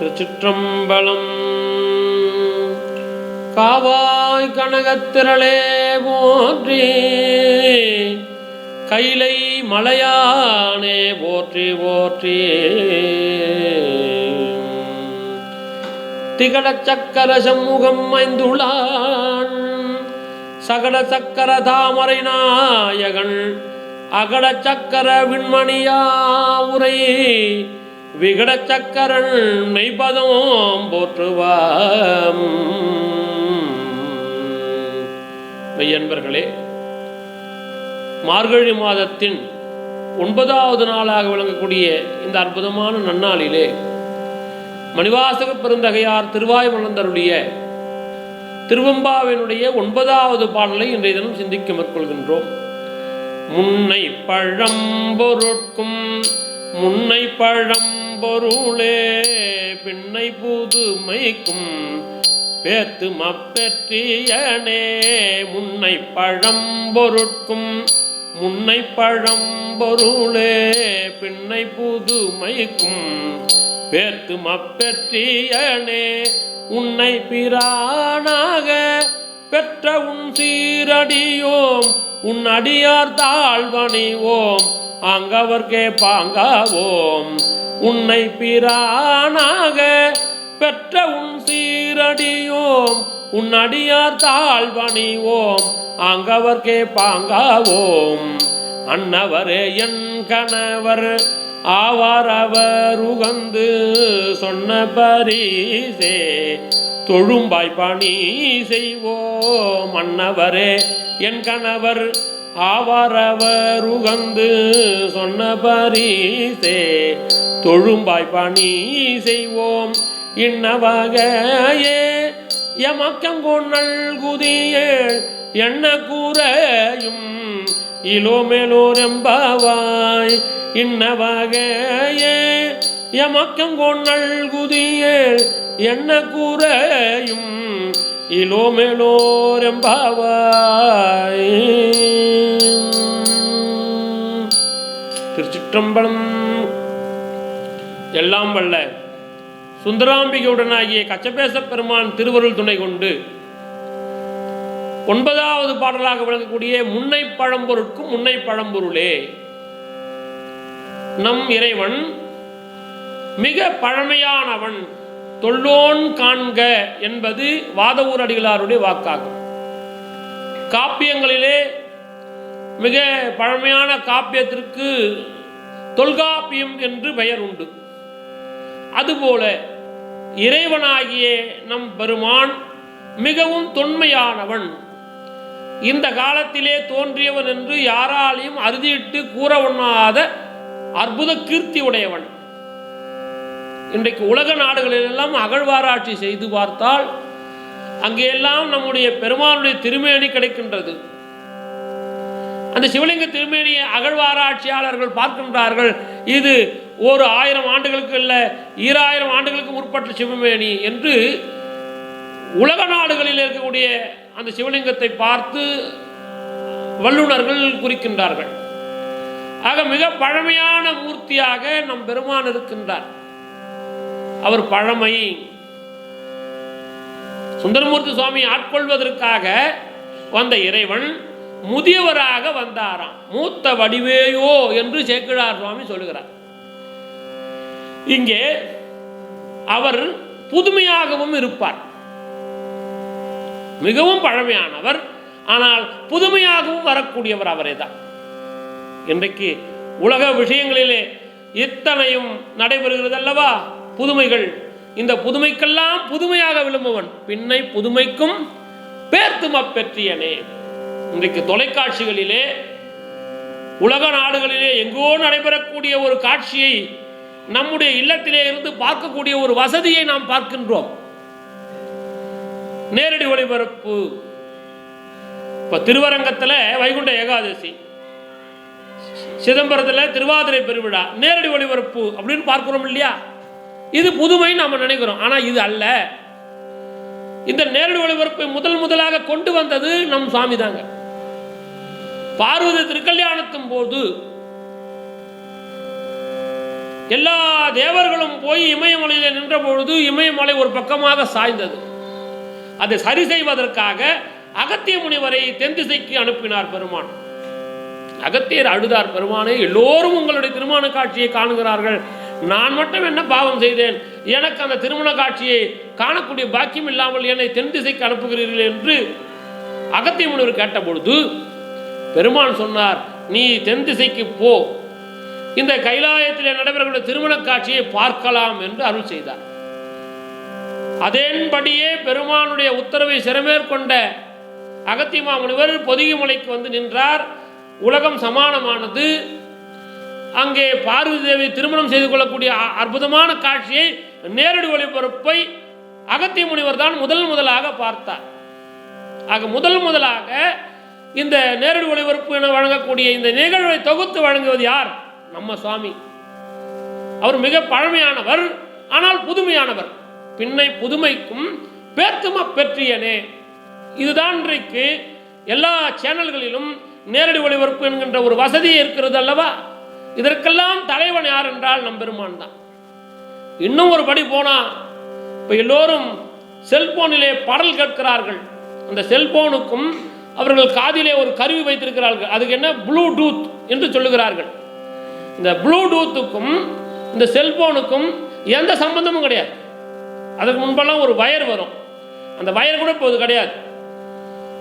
திருச்சிற்றம்பலம். காவாய் கனகத்திரளே போற்றி கைலை மலையானே போற்றி போற்றி. திகழ சக்கர சண்முகம் ஐந்துளான் சகல சக்கர தாமரை நாயகன் அகல சக்கர விண்மணியா விண்மணியாவுரை விகட சக்கரன் மெய்பதம் போற்றுவாம். மெய்யன்பர்களே மார்கழி மாதத்தின் ஒன்பதாவது நாளாக விளங்கக்கூடிய இந்த அற்புதமான நன்னாளிலே மணிவாசக பெருந்தகையார் திருவாய் மலர்ந்தருடைய திருவம்பாவினுடைய ஒன்பதாவது பாடலை இன்றைய தினம் சிந்திக்க மேற்கொள்கின்றோம். முன்னை பழம்பொருட்கும் முன்னை பழம்பொருளே பின்னை புதுமைக்கும் பேத்து மப்பெற்றியனே. முன்னை பழம்பொருட்கும் முன்னை பழம்பொருளே பின்னை புதுமைக்கும் பேர்த்து மப்பெற்றியனே. உன்னை பிரானாக பெற்ற உன் சீரடியோம் உன் அடியார் தாழ்வணிவோம். அங்கவர்க்கே பாங்காவோம். உன்னை பிரானாக பெற்ற உன் சீரடியோம். உன் அடியார் தாழ்வணிவோம். அங்கவர்க்கே பாங்காவோம். அன்னவரே என் கணவர் ஆவார் அவர் உகந்து சொன்ன பரிசே. தொழும்பாய் பணி செய்வோம். அன்னவரே என் கணவர் ஆவார் உகந்து சொன்ன பரிசே தொழும்பாய் பணி செய்வோம் இன்னவகையே. எமக்கங்கொன்னல் குதியேள் என்ன கூறையும் இலோமேலோரெம்பாவாய் இன்னவகையே எமக்கங்கொன்னல் குதியேள் என்ன கூறையும் இலோமேலோரெம்பாவாய் திருச்சிற்றம்பலம். எல்லாம் வல்ல. சுந்தராம்பிகையுடனாகிய கச்சபேச பெருமான் திருவருள் துணை கொண்டு ஒன்பதாவது பாடலாக விளங்கக்கூடிய முன்னை பழம்பொருட்கும் முன்னை பழம்பொருளே. நம் இறைவன் மிக பழமையானவன். தொல்லோன் காண்க என்பது வாதவூர் அடிகளாருடைய வாக்காகும். காப்பியங்களிலே மிக பழமையான காப்பியத்திற்கு தொல்காப்பியம் என்று பெயர் உண்டு. அதுபோல இறைவனாகிய நம் பெருமான் மிகவும் தொன்மையானவன். இந்த காலத்திலே தோன்றியவன் என்று யாராலையும் அறுதியிட்டு கூற ஒண்ணாத அற்புத கீர்த்தி உடையவன். இன்றைக்கு உலக நாடுகளிலெல்லாம் அகழ்வாராய்ச்சி செய்து பார்த்தால் அங்கெல்லாம் நம்முடைய பெருமானுடைய திருமேனி கிடைக்கின்றது. அந்த சிவலிங்க திருமேனியை அகழ்வாராய்ச்சியாளர்கள் பார்க்கின்றார்கள். இது ஒரு ஆயிரம் ஆண்டுகளுக்கு இல்லை ஈராயிரம் ஆண்டுகளுக்கு முற்பட்ட சிவமேனி என்று உலக நாடுகளில் இருக்கக்கூடிய அந்த சிவலிங்கத்தை பார்த்து வல்லுநர்கள் குறிக்கின்றார்கள். ஆக மிக பழமையான மூர்த்தியாக நம் பெருமான் இருக்கின்றார். அவர் பழமை. சுந்தரமூர்த்தி சுவாமி ஆட்கொள்வதற்காக வந்த இறைவன் முதியவராக வந்தாராம். மூத்த வடிவேயோ என்று சேக்கிழார் சுவாமி சொல்லுகிறார். இங்கே அவர் புதுமையாகவும் இருப்பார். மிகவும் பழமையானவர். ஆனால் புதுமையாகவும் வரக்கூடியவர் அவரே தான். இன்றைக்கு உலக விஷயங்களிலே இத்தனையும் நடைபெறுகிறது அல்லவா புதுமைகள். இந்த புதுமைக்கெல்லாம் புதுமையாக விளம்புவன் பின்னை புதுமைக்கும் பேர்த்தும் பெற்றியனே இன்றைக்கு தொலைக்காட்சிகளிலே உலக நாடுகளிலே எங்கோ நடைபெறக்கூடிய ஒரு காட்சியை நம்முடைய இல்லத்திலே இருந்து பார்க்கக்கூடிய ஒரு வசதியை நாம் பார்க்கின்றோம். நேரடி ஒளிபரப்பு. இப்போ திருவரங்கத்தில் வைகுண்ட ஏகாதசி. சிதம்பரத்தில் திருவாதிரை பெருவிழா. நேரடி ஒளிபரப்பு அப்படின்னு பார்க்கிறோம் இல்லையா? இது புதுமை நாம் நினைக்கிறோம். ஆனால் இது அல்ல. இந்த நேரடி ஒளிபரப்பை முதல் முதலாக கொண்டு வந்தது நம் சுவாமி தாங்க. பார்வதி திருக்கல்யாணத்தின் போது எல்லா தேவர்களும் போய் இமயமலையில் நின்ற பொழுது இமயமலை ஒரு பக்கமாக சாய்ந்தது. அதை சரி செய்வதற்காக அகத்திய முனிவரை தென் திசைக்கு அனுப்பினார் பெருமான். அகத்தியர் அழுதார் பெருமானே எல்லோரும் உங்களுடைய திருமண காட்சியை காணுகிறார்கள். நான் மட்டும் என்ன பாவம் செய்தேன்? எனக்கு அந்த திருமண காட்சியை காணக்கூடிய பாக்கியம் இல்லாமல் என்னை தென் திசைக்கு அனுப்புகிறீர்கள் என்று அகத்திய முனிவர் கேட்டபொழுது பெருமான் சொன்னார் நீ தென் திசைக்கு போ. இந்த கைலாயத்தில் நடைபெறக்கூடிய திருமண காட்சியை பார்க்கலாம் என்று அருள் செய்தார். அதன்படியே பெருமானுடைய உத்தரவை சிறமேற்கொண்ட அகத்தியமா முனிவர் பொதிகை மலைக்கு வந்து நின்றார். உலகம் சமானமானது. அங்கே பார்வதி தேவி திருமணம் செய்து கொள்ளக்கூடிய அற்புதமான காட்சியை நேரடி ஒளிபரப்பை அகத்திய முனிவர் தான் முதல் முதலாக பார்த்தார். ஆக முதல் முதலாக இந்த நேரடி ஒளிபரப்பு என வழங்கக்கூடிய இந்த நிகழ்வை தொகுத்து வழங்குவது யார்? நம்ம சுவாமி. அவர் மிக பழமையானவர் ஆனால் புதுமையானவர். பின்னை புதுமைக்கும் பேர்த்தும பெற்றியனே. இதுதான் இன்றைக்கு எல்லா சேனல்களிலும் நேரடி ஒளிபரப்பு என்கின்ற ஒரு வசதி இருக்கிறது அல்லவா? இதற்கெல்லாம் தலைவன் யார் என்றால் நம் பெருமான் தான். இன்னும் ஒரு படி போனா இப்போ எல்லோரும் செல்போனிலே பாடல் கேட்கிறார்கள். அந்த செல்போனுக்கும் அவர்கள் காதிலே ஒரு கருவி வைத்திருக்கிறார்கள். அதுக்கு என்ன? ப்ளூடூத் என்று சொல்லுகிறார்கள். இந்த ப்ளூடூத்துக்கும் இந்த செல்போனுக்கும் எந்த சம்பந்தமும் கிடையாது. அதுக்கு முன்பெல்லாம் ஒரு வயர் வரும். அந்த வயர் கூட இப்போது கிடையாது.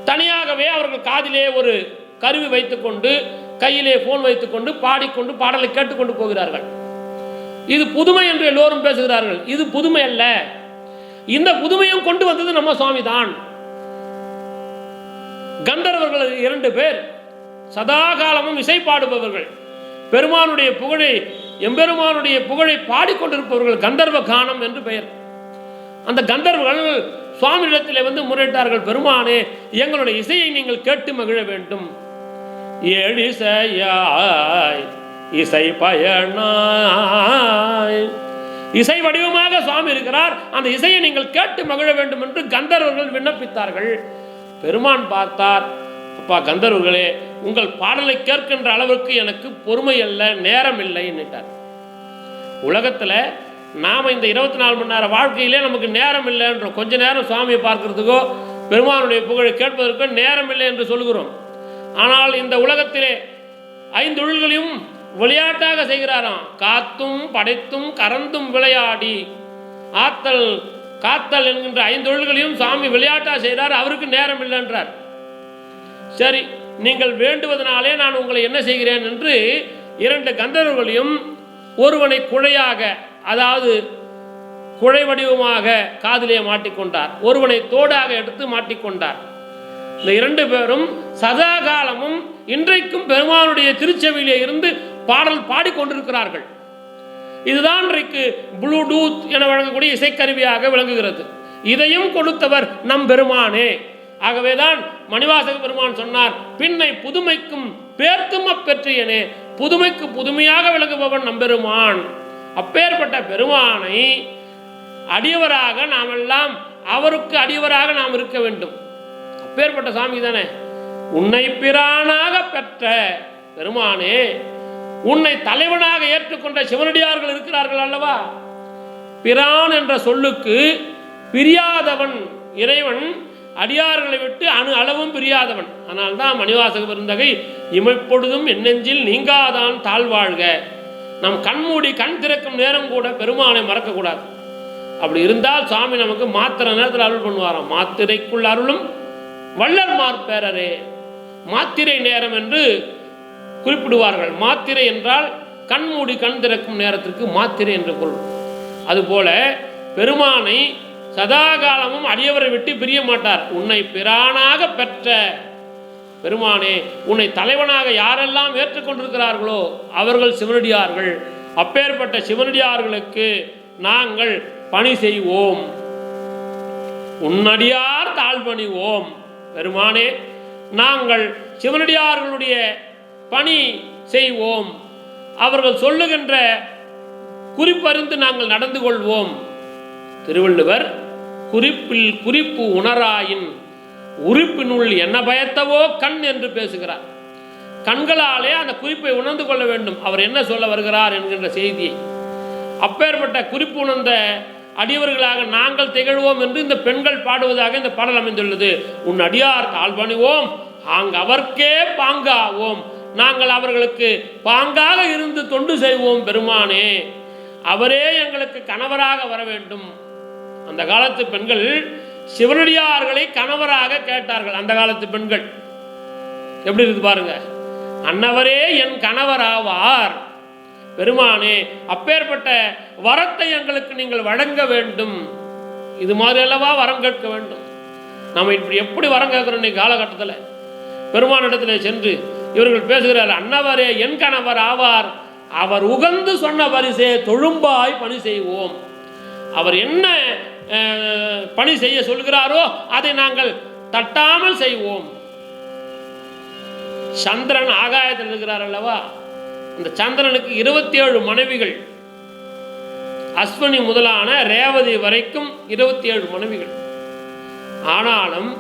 தனியாகவே அவர்கள் காதிலே ஒரு கருவி வைத்துக்கொண்டு கையிலே போன் வைத்துக்கொண்டு பாடிக்கொண்டு பாடலை கேட்டுக்கொண்டு போகிறார்கள். இது புதுமை என்று எல்லோரும் பேசுகிறார்கள். இது புதுமை அல்ல. இந்த புதுமையும் கொண்டு வந்தது நம்ம சுவாமி தான் கந்தர்வர்கள் இரண்டு பேர். சதா காலமும் இசை பாடுபவர்கள். பெருமானுடைய புகழை எம்பெருமானுடைய புகழை பாடிக்கொண்டிருப்பவர்கள் கந்தர்வ கானம் என்று பெயர். அந்த கந்தர்வர்கள் சுவாமியிடத்தில் வந்து முறையிட்டார்கள் பெருமானே எங்களுடைய இசையை நீங்கள் கேட்டு மகிழ வேண்டும். எழிசையாய் இசை பயனாய். இசை வடிவமாக சுவாமி இருக்கிறார். அந்த இசையை நீங்கள் கேட்டு மகிழ வேண்டும் என்று கந்தர்வர்கள் விண்ணப்பித்தார்கள். பெருமான் பார்த்தார் அப்பா கந்தர்வர்களே உங்கள் பாடலை கேட்கின்ற அளவுக்கு எனக்கு பொறுமை அல்ல நேரம் இல்லைன்னுட்டார் உலகத்தில் நாம் இந்த இருபத்தி நாலு மணி நேரம் வாழ்க்கையிலே நமக்கு நேரம் இல்லைன்றோம் கொஞ்ச நேரம் சுவாமியை பார்க்கறதுக்கோ பெருமானுடைய புகழை கேட்பதற்கோ நேரம் இல்லை என்று சொல்கிறோம் ஆனால் இந்த உலகத்திலே ஐந்தொழில்களையும் விளையாட்டாக செய்கிறாராம். காத்தும் படைத்தும் கறந்தும் விளையாடி. ஆத்தல் காத்தல் என்கின்ற ஐந்தொழில்களையும் சாமி விளையாட்டாக செய்கிறார். அவருக்கு நேரம் இல்லைன்றார். சரி நீங்கள் வேண்டுவதனாலே நான் உங்களை என்ன செய்கிறேன் என்று இரண்டு கந்தர்வர்களையும் ஒருவனை குழையாக அதாவது குழை வடிவமாக காதிலே மாட்டிக்கொண்டார். ஒருவனை தோடாக எடுத்து மாட்டிக்கொண்டார். இந்த இரண்டு பேரும் சதா காலமும் இன்றைக்கும் பெருமானுடைய திருச்செவியிலே இருந்து பாடல் பாடிக்கொண்டிருக்கிறார்கள். இதுதான் இன்றைக்கு ப்ளூடூத் என வழங்கக்கூடிய இசைக்கருவியாக விளங்குகிறது. இதையும் கொடுத்தவர் நம் பெருமானே. ஆகவேதான் மணிவாசக பெருமான் சொன்னார் பின்னை புதுமைக்கும் பேர்த்தும் அப்பெற்றியனே புதுமைக்கு புதுமையாக விளங்குபவன் நம்பெருமான் அப்பேற்பட்ட பெருமானை அடியவராக நாம் எல்லாம் அவருக்கு அடியவராக நாம் இருக்க வேண்டும். அப்பேற்பட்ட சாமி தானே? உன்னை பிரானாக பெற்ற பெருமானே உன்னை தலைவனாக ஏற்றுக்கொண்ட சிவனடியார்கள் இருக்கிறார்கள் அல்லவா? பிரான் என்ற சொல்லுக்கு பிரியாதவன் இறைவன் அடியார்களை விட்டு அணு அளவும் பிரியாதவன். அதனால்தான் மணிவாசக பெருந்தகை இமைப்பொழுதும் என்னெஞ்சில் நீங்காதான் தாழ்வாழ்க. நம் கண்மூடி கண் திறக்கும் நேரம் கூட பெருமானை மறக்கக்கூடாது. அப்படி இருந்தால் சாமி நமக்கு மாத்திரை நேரத்தில் அருள் பண்ணுவாராம். மாத்திரைக்குள் அருளும் வள்ளர்மார் பேரரே மாத்திரை நேரம் என்று குறிப்பிடுவார்கள். மாத்திரை என்றால் கண்மூடி கண் திறக்கும் நேரத்திற்கு மாத்திரை என்று பொருள் அதுபோல பெருமானை சதாகாலமும் அடியவரை விட்டு பிரிய மாட்டார். உன்னை பிரானாக பெற்ற பெருமானே உன்னை தலைவனாக யாரெல்லாம் ஏற்றுக்கொண்டிருக்கிறார்களோ அவர்கள் சிவனடியார்கள். அப்பேற்பட்ட சிவனடியார்களுக்கு நாங்கள் பணி செய்வோம். உன்னடியார் தாழ்பணிவோம். பெருமானே நாங்கள் சிவனடியார்களுடைய பணி செய்வோம். அவர்கள் சொல்லுகின்ற குறிப்பறிந்து நாங்கள் நடந்து கொள்வோம். திருவள்ளுவர் குறிப்பில் குறிப்பு உணராயின் உறுப்பினுள் என்ன பயத்தவோ கண் என்று பேசுகிறார். கண்களாலே அந்த குறிப்பை உணர்ந்து கொள்ள வேண்டும். அவர் என்ன சொல்ல வருகிறார் என்கின்ற செய்தியை. அப்பேற்பட்ட குறிப்பு உணர்ந்த அடியவர்களாக நாங்கள் திகழ்வோம் என்று இந்த பெண்கள் பாடுவதாக இந்த பாடல் அமைந்துள்ளது. உன் அடியார் தாழ்வணிவோம் அங்கு அவர்க்கே பாங்காவோம். நாங்கள் அவர்களுக்கு பாங்காக இருந்து தொண்டு செய்வோம் பெருமானே. அவரே எங்களுக்கு கணவராக வர வேண்டும். அந்த காலத்து பெண்கள் சிவனடியார்களை கணவராக கேட்டார்கள். அந்த காலத்து பெண்கள். எப்படி இருக்கு பாருங்க. அன்னவரே என் கணவர் ஆவார். பெருமானே அப்பேற்பட்ட வரத்தை எங்களுக்கு நீங்கள் வழங்க வேண்டும். இது மாதிரி அல்லவா வரம் கேட்க வேண்டும்? நம்ம இப்படி எப்படி வரம் கேட்கிறோம் இன்னைக்கு காலகட்டத்தில்? பெருமானிடத்தில் சென்று இவர்கள் பேசுகிறார் அன்னவரே என் கணவர் ஆவார். அவர் உகந்து சொன்ன பரிசே தொழும்பாய் பணி செய்வோம். அவர் என்ன அஹ், பணி செய்ய சொல்கிறாரோ அதை நாங்கள் தட்டாமல் செய்வோம். சந்திரன் ஆகாயத்தில் இருக்கிறார் அல்லவா? அந்த சந்திரனுக்கு இருபத்தி ஏழு மனைவிகள். அஸ்வினி முதலான ரேவதி வரைக்கும் இருபத்தி ஏழு மனைவிகள். ஆனாலும்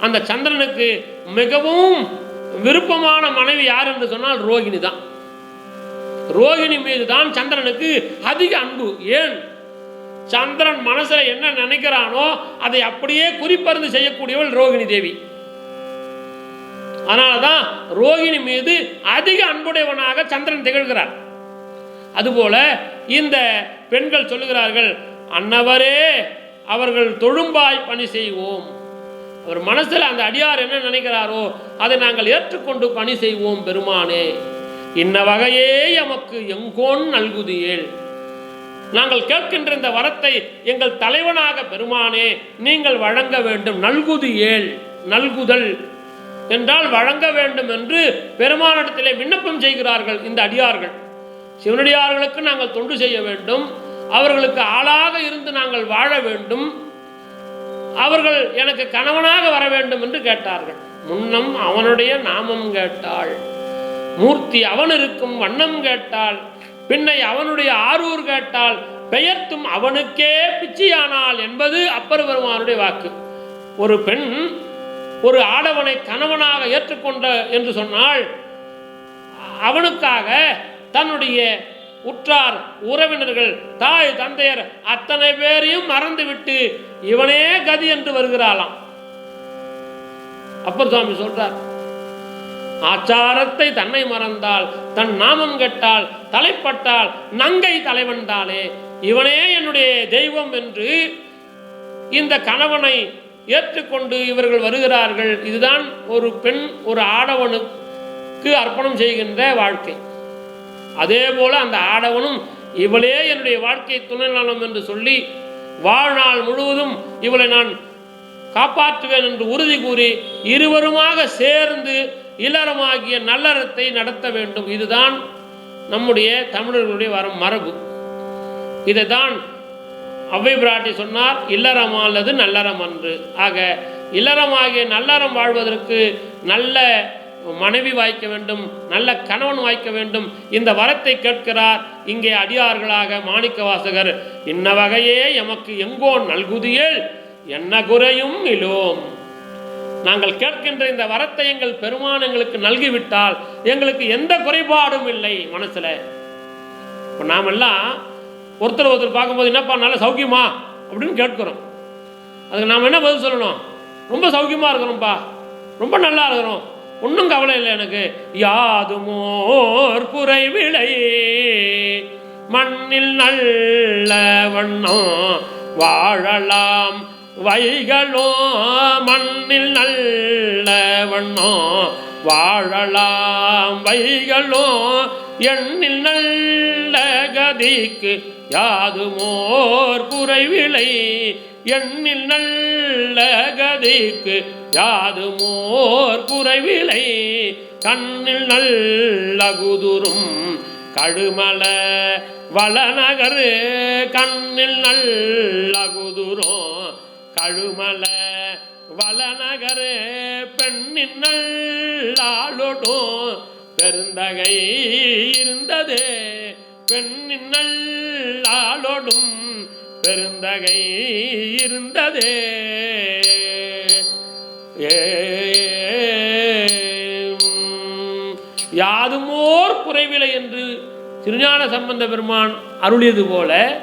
அந்த சந்திரனுக்கு மிகவும் விருப்பமான மனைவி யார் என்று சொன்னால் ரோகிணி தான். ரோகிணி மீது தான் சந்திரனுக்கு அதிக அன்பு. ஏன்? சந்திரன் மனசுல என்ன நினைக்கிறானோ அதை அப்படியே குறிப்பறிந்து செய்யக்கூடியவள் ரோகிணி தேவி. அதனாலதான் ரோகிணி மீது அதிக அன்புடையவனாக சந்திரன் திகழ்கிறார். அதுபோல இந்த பெண்கள் சொல்லுகிறார்கள் அன்னவரே அவர்கள் தொழும்பாய் பணி செய்வோம். அவர் மனசில் அந்த அடியார் என்ன நினைக்கிறாரோ அதை நாங்கள் ஏற்றுக்கொண்டு பணி செய்வோம் பெருமானே. இன்ன வகையே எமக்கு எங்கோன் நல்குதியேல். நாங்கள் கேட்கின்ற இந்த வரத்தை எங்கள் தலைவனாக பெருமானே நீங்கள் வழங்க வேண்டும். நல்குது நல்குதல் என்றால் வழங்க வேண்டும் என்று பெருமானிடத்திலே விண்ணப்பம் செய்கிறார்கள் இந்த அடியார்கள். சிவனடியார்களுக்கு நாங்கள் தொண்டு செய்ய வேண்டும். அவர்களுக்கு ஆளாக இருந்து நாங்கள் வாழ வேண்டும். அவர்கள் எனக்கு கணவனாக வர வேண்டும் என்று கேட்டார்கள். முன்னம் அவனுடைய நாமம் கேட்டாள். மூர்த்தி அவன் இருக்கும் வண்ணம் கேட்டாள். பின்னை அவனுடைய ஆரூர் கேட்டால் பெயர்த்தும் அவனுக்கே பிச்சையானாள் என்பது அப்பர் பெருமானுடைய வாக்கு. ஒரு பெண் ஒரு ஆடவனை கணவனாக ஏற்றுக்கொண்ட என்று சொன்னால் அவனுக்காக தன்னுடைய உற்றார் உறவினர்கள் தாய் தந்தையர் அத்தனை பேரையும் மறந்துவிட்டு இவனே கதி என்று வருகிறாளாம். அப்பர் சுவாமி சொல்றார் ஆச்சாரத்தை தன்னை மறந்தால் தன் நாமம் கெட்டால் தலைப்பட்டால் நங்கை தலைவன்தாளே இவனே என்னுடைய தெய்வம் என்று இந்த கணவனை ஏற்றுக்கொண்டு இவர்கள் வருகிறார்கள். இதுதான் ஒரு பெண் ஒரு ஆடவனுக்கு அர்ப்பணம் செய்கின்ற வாழ்க்கை. அதே போல அந்த ஆடவனும் இவளே என்னுடைய வாழ்க்கை துணை நலம் என்று சொல்லி வாழ்நாள் முழுவதும் இவளை நான் காப்பாற்றுவேன் என்று உறுதி கூறி இருவருமாக சேர்ந்து இல்லறமாகிய நல்லறத்தை நடத்த வேண்டும். இதுதான் நம்முடைய தமிழர்களுடைய வரம் மரபு. இதைத்தான் அவ்வை பிராட்டி சொன்னார் இல்லறம் அல்லது நல்லறம் அன்று. ஆக இல்லறமாகிய நல்லறம் வாழ்வதற்கு நல்ல மனைவி வாய்க்க வேண்டும் நல்ல கணவன் வாய்க்க வேண்டும். இந்த வரத்தை கேட்கிறார் இங்கே அடியார்களாக மாணிக்க வாசகர் இன்ன வகையே எமக்கு எங்கோ நல்குதியேல் என்ன குறையும் இலோம்? நாங்கள் கேட்கின்ற இந்த வரத்தை எங்கள் பெருமான் எங்களுக்கு நல்கிவிட்டால் எங்களுக்கு எந்த குறைபாடும் இல்லை மனசுல. இப்போ நாமெல்லாம் ஒருத்தர் ஒருத்தர் பார்க்கும்போது என்னப்பா நல்ல சௌக்கியமா? அப்படின்னு கேட்கிறோம். அதுக்கு நாம் என்ன பதில் சொல்லணும்? ரொம்ப சௌக்கியமாக இருக்கிறோம்ப்பா ரொம்ப நல்லா இருக்கிறோம். ஒன்றும் கவலை இல்லை எனக்கு. யாதுமோர் புரை விளை மண்ணில் நல்ல வண்ணம் வாழலாம். வைகளோ மண்ணில் நல்ல வண்ணம் வாழலாம் வைகளோ எண்ணில் நல்ல கதிக்கு யாதுமோர் குறைவிலை எண்ணில் நல்ல கதிக்கு யாதுமோர் குறைவிலை கண்ணில் நல்ல குதுரும் கழுமல வளநகரு கண்ணில் நல்ல குதுரும் கழுமல வளநகரே பெண்ணின் பெருந்தகை இருந்தது. பெண்ணின் பெருந்தகை இருந்தது. ஏதுமோர் யாதுமோர் குறைவில்லை என்று திருஞான சம்பந்த பெருமான் அருளியது போல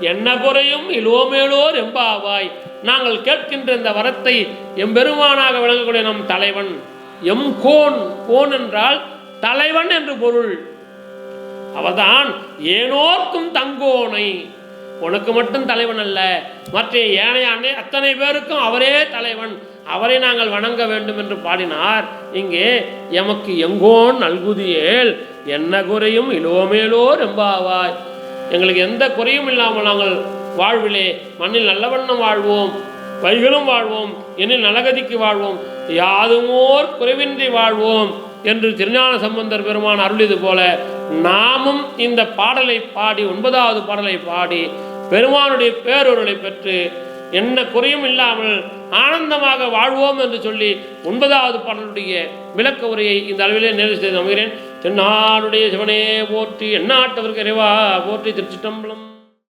என்ன குறையும் இலோமேலோர் எம்பாவாய் நாங்கள் கேட்கின்ற இந்த வரத்தை எம்பெருமானாக விளங்கக்கூடிய நம் தலைவன் எம் கோன். கோன் என்றால் தலைவன் என்று பொருள். அவதான் ஏனோர்க்கும் தங்கோனை. உனக்கு மட்டும் தலைவன் அல்ல மற்ற ஏனைய அன்னை அத்தனை பேருக்கும் அவரே தலைவன். அவரை நாங்கள் வணங்க வேண்டும் என்று பாடினார். இங்கே எமக்கு எங்கோன் நல்குதியேல் என்ன குறையும் இலோமேலோ ரெம்பாவாய் எங்களுக்கு எந்த குறையும் இல்லாமல் நாங்கள் வாழ்விலே மண்ணில் நல்லவண்ணம் வாழ்வோம் வைகளும் வாழ்வோம் எண்ணில் நலகதிக்கு வாழ்வோம் யாதுமோர் குறைவின்றி வாழ்வோம் என்று திருஞான சம்பந்தர் பெருமான் அருளியது போல நாமும் இந்த பாடலை பாடி ஒன்பதாவது பாடலை பாடி பெருமானுடைய பேரொருளை பெற்று என்ன குறையும் இல்லாமல் ஆனந்தமாக வாழ்வோம் என்று சொல்லி ஒன்பதாவது பாடலுடைய விளக்க உரையை இந்த அளவிலே நிறைவு செய்து அமைகிறேன் தென்னாடுடைய சிவனே போற்றி எந்நாட்டவருக்கு இறைவா போற்றி திருச்சிட்டம்பலம்